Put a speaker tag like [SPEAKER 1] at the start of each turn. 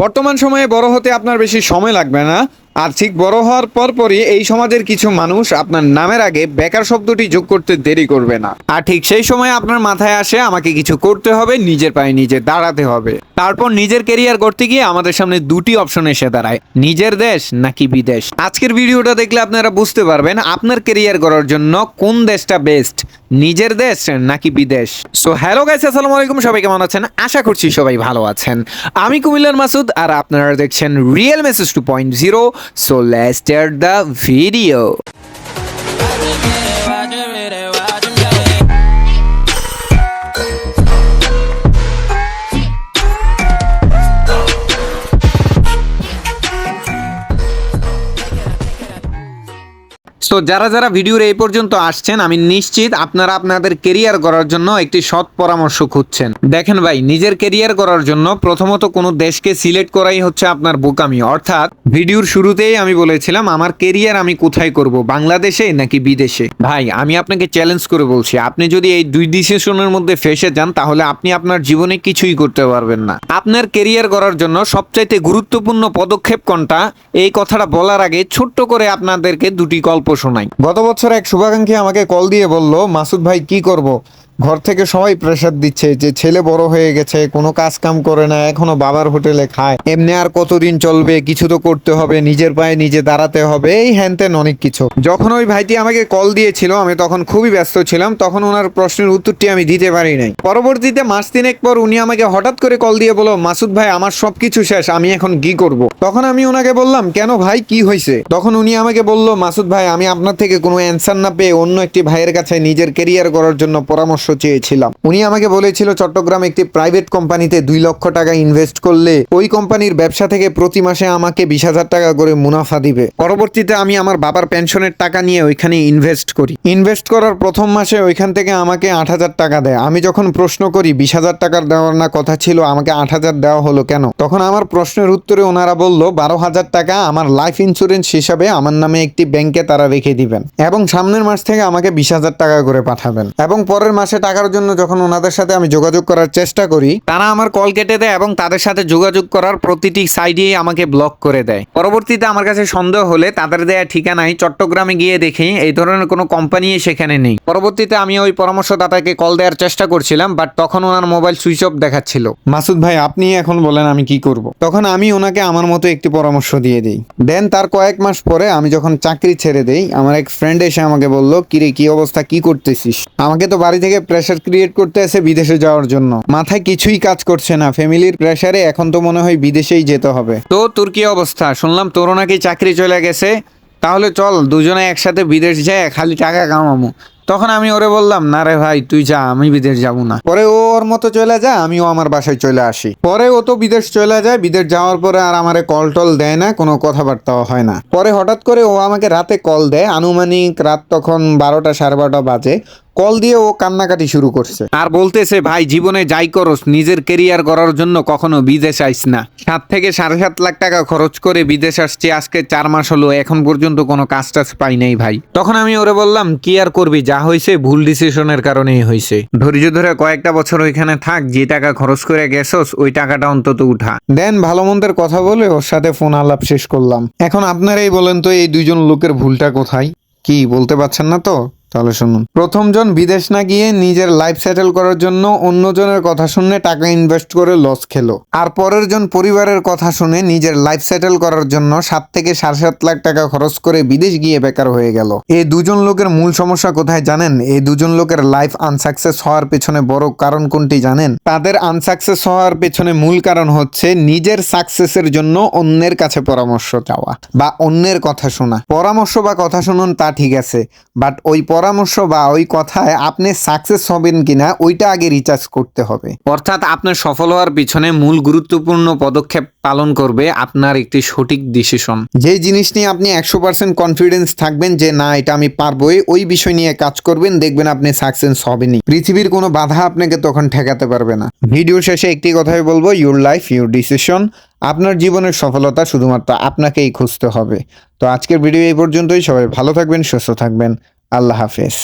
[SPEAKER 1] বর্তমান সময়ে বড় হতে আপনার বেশি সময় লাগবে না। আর ঠিক বড় হওয়ার পরপরই এই সমাজের কিছু মানুষ আপনার নামের আগে বেকার শব্দটি যোগ করতে দেরি করবে না। আর ঠিক সেই সময় আপনার মাথায় আসে, আমাকে কিছু করতে হবে, নিজের পায়ে নিজে দাঁড়াতে হবে। তারপর নিজের কেরিয়ার করতে গিয়ে আমাদের সামনে দুটি অপশন এসে দাঁড়ায়। নিজের দেশ নাকি বিদেশ? আজকের ভিডিওটা দেখলে আপনারা বুঝতে পারবেন আপনার কেরিয়ার করার জন্য কোন দেশটা বেস্ট নিজের দেশ নাকি বিদেশ? সো হ্যালো গাইস আসসালামু আলাইকুম, সবাই কেমন আছেন? আশা করছি সবাই ভালো আছেন। আমি কুমিল্লার মাসুদ আর আপনারা দেখছেন real message two point zero so let's start the video তো যারা যারা ভিডিওর এই পর্যন্ত আসছেন, আমি নিশ্চিত আপনারা আপনাদের কেরিয়ার করার জন্য একটি সৎ পরামর্শ খুঁজছেন। দেখেন ভাই, নিজের কেরিয়ার করার জন্য প্রথমত কোনো দেশকে সিলেক্ট করাই হচ্ছে আপনার বোকামি। অর্থাৎ, ভিডিওর শুরুতেই আমি বলেছিলাম, আমার কেরিয়ার আমি কোথায় করব, বাংলাদেশে নাকি বিদেশে? ভাই, আমি আপনাকে চ্যালেঞ্জ করে বলছি, আপনি যদি এই দুই ডিসিশনের মধ্যে ফেসে যান, তাহলে আপনি আপনার জীবনে কিছুই করতে পারবেন না। আপনার কেরিয়ার করার জন্য সবচাইতে গুরুত্বপূর্ণ পদক্ষেপ কোনটা? এই কথাটা বলার আগে ছোট্ট করে আপনাদেরকে দুটি গল্প শোনাই গত বছর এক শুভাকাঙ্ক্ষী আমাকে কল দিয়ে বলল মাসুদ ভাই কি করব? ঘর থেকে সবাই প্রেশার দিচ্ছে যে ছেলে বড় হয়ে গেছে, কোনো কাজ কাম করে না, এখনও বাবার হোটেলে খায়। এমনি আর কতদিন চলবে, কিছু তো করতে হবে, নিজের পায়ে নিজে দাঁড়াতে হবে, এই হ্যান ত্যান অনেক কিছু। যখন ওই ভাইটি আমাকে কল দিয়েছিল, আমি তখন খুবই ব্যস্ত ছিলাম, তখন ওনার প্রশ্নের উত্তরটি আমি দিতে পারি নাই। পরবর্তীতে মাস তিনেক পর উনি আমাকে হঠাৎ করে কল দিয়ে বলো মাসুদ ভাই, আমার সবকিছু শেষ, আমি এখন কি করব? তখন আমি ওনাকে বললাম, কেন ভাই, কি হয়েছে? তখন উনি আমাকে বলল, মাসুদ ভাই, আমি আপনার থেকে কোনো অ্যান্সার না পেয়ে অন্য একটি ভাইয়ের কাছে নিজের কেরিয়ার করার জন্য পরামর্শ চেয়েছিলাম। উনি আমাকে বলেছিল, চট্টগ্রাম একটি প্রাইভেট কোম্পানিতে দুই লক্ষ টাকা ইনভেস্ট করলে ওই কোম্পানির ব্যবসা থেকে প্রতি মাসে আমাকে বিশ হাজার টাকা করে মুনাফা দিবে। পরবর্তীতে আমি আমার বাবার পেনশনের টাকা নিয়ে ওইখানে ইনভেস্ট করি। ইনভেস্ট করার প্রথম মাসে ওইখান থেকে আমাকে আট হাজার টাকা দেয়। আমি যখন প্রশ্ন করি, বিশ হাজার টাকার দেওয়ার না কথা ছিল, আমাকে আট হাজার দেওয়া হলো কেন? তখন আমার প্রশ্নের উত্তরে ওনারা বলল, বারো হাজার টাকা আমার লাইফ ইন্স্যুরেন্স হিসাবে আমার নামে একটি ব্যাংকে তারা রেখে দিবেন এবং সামনের মাস থেকে আমাকে বিশ হাজার টাকা করে পাঠাবেন এবং পরের মাসে টাকার জন্য যখন ওনাদের সাথে আমি যোগাযোগ করার চেষ্টা করি, তারা আমার কল কেটে দেয় এবং তাদের সাথে যোগাযোগ করার প্রতিটি সাইডেই আমাকে ব্লক করে দেয়। পরবর্তীতে আমার কাছে সন্দেহ হলে তাদের দেয়া ঠিকানায় চট্টগ্রামে গিয়ে দেখি এই ধরনের কোনো কোম্পানি সেখানে নেই। পরবর্তীতে আমি ওই পরামর্শদাতাকে কল দেওয়ার চেষ্টা করছিলাম বাট তখন ওনার মোবাইল সুইচ অফ দেখাচ্ছিল। মাসুদ ভাই, আপনি এখন বলেন আমি কি করব। তখন আমি ওনাকে আমার মতো একটি পরামর্শ দিয়ে দিই। দেন তার কয়েক মাস পরে আমি যখন চাকরি ছেড়ে দেই, আমার এক ফ্রেন্ড এসে আমাকে বলল, কিরে, কি অবস্থা? কি করতেছিস? আমাকে তো বাড়ি থেকে প্রেশার ক্রিয়েট করতে এসে বিদেশে যাওয়ার জন্য। মাথায় কিছুই কাজ করছে না। ফ্যামিলির প্রেশারে এখন তো মনে হয় বিদেশেই যেতে হবে। তো তোর কি অবস্থা? শুনলাম তোর নাকি চাকরি চলে গেছে। তাহলে চল, দুজনে একসাথে বিদেশ যায় খালি টাকা কামামু তখন আমি ওরে বললাম, না রে ভাই, তুই যা, আমি বিদেশ যাব না। পরে ও ওর মতো চলে যায়, আমিও আমার বাসায় চলে আসি। পরে ও তো বিদেশ চলে যায়, বিদেশ যাওয়ার পরে আর আমারে কল টল দেয় না, কোনো কথাবার্তাও হয় না। পরে হঠাৎ করে ও আমাকে রাতে কল দেয়। আনুমানিক রাত তখন বারোটা সাড়ে বারোটা বাজে। কল দিয়ে ও কান্নাকাটি শুরু করছে। আর বলতেছে ভাই জীবনে যাই করস নিজের কেরিয়ার করার জন্য কখনো বিদেশ আইস না। সাত থেকে সাড়ে সাত লাখ টাকা খরচ করে বিদেশ আসছি আজকে চার মাস হলো এখন পর্যন্ত কোনো কাজ টাজ পাই নাই ভাই। তখন আমি ওরে বললাম কি আর করবি? যা হয়েছে ভুল ডিসিশনের কারণেই হয়েছে ধৈর্য ধরে কয়েকটা বছর ওইখানে থাক যে টাকা খরচ করে গেছস ওই টাকাটা অন্তত উঠা। দেন ভালো মন্দের কথা বলে ওর সাথে ফোন আলাপ শেষ করলাম। এখন আপনারাই বলেন তো এই দুইজন লোকের ভুলটা কোথায়? কি বলতে পারছেন না তো? তাহলে শুনুন। প্রথমজন বিদেশ না গিয়ে নিজের লাইফ সেটেল করার জন্য অন্যজনের কথা শুনে টাকা ইনভেস্ট করে লস খেলো। আর পরের জন পরিবারের কথা শুনে নিজের লাইফ সেটেল করার জন্য সাত থেকে সাড়ে সাত লাখ টাকা খরচ করে বিদেশ গিয়ে বেকার হয়ে গেল। এই দুজন লোকের মূল সমস্যা কোথায় জানেন? এই দুজন লোকের লাইফ আনসাকসেস হওয়ার পেছনে বড় কারণ কোনটি জানেন? তাদের আনসাকসেস হওয়ার পেছনে মূল কারণ হচ্ছে নিজের সাকসেসের জন্য অন্যের কাছে পরামর্শ চাওয়া বা অন্যের কথা শোনা। পরামর্শ বা কথা শুনুন তা ঠিক আছে বাট ওই পরামর্শ বা ওই কথায় আপনি সাকসেস হবেন কিনা ওইটা আগে রিচার্জ করতে হবে। অর্থাৎ আপনার সফল হওয়ার পিছনে মূল গুরুত্বপূর্ণ পদক্ষেপ পালন করবে আপনার একটি সঠিক ডিসিশন যে জিনিস নিয়ে আপনি একশো পার্সেন্ট কনফিডেন্স থাকবেন যে না এটা আমি পারবোই ওই বিষয় নিয়ে কাজ করবেন দেখবেন আপনি সাকসেস হবেনি পৃথিবীর কোনো বাধা আপনাকে তখন ঠেকাতে পারবে না। ভিডিও শেষে একটি কথাই বলব ইউর লাইফ ইউর ডিসিশন আপনার জীবনের সফলতা শুধুমাত্র আপনাকেই খুঁজতে হবে। তো আজকের ভিডিও এই পর্যন্তই সবাই ভালো থাকবেন সুস্থ থাকবেন। আল্লাহ হাফেজ।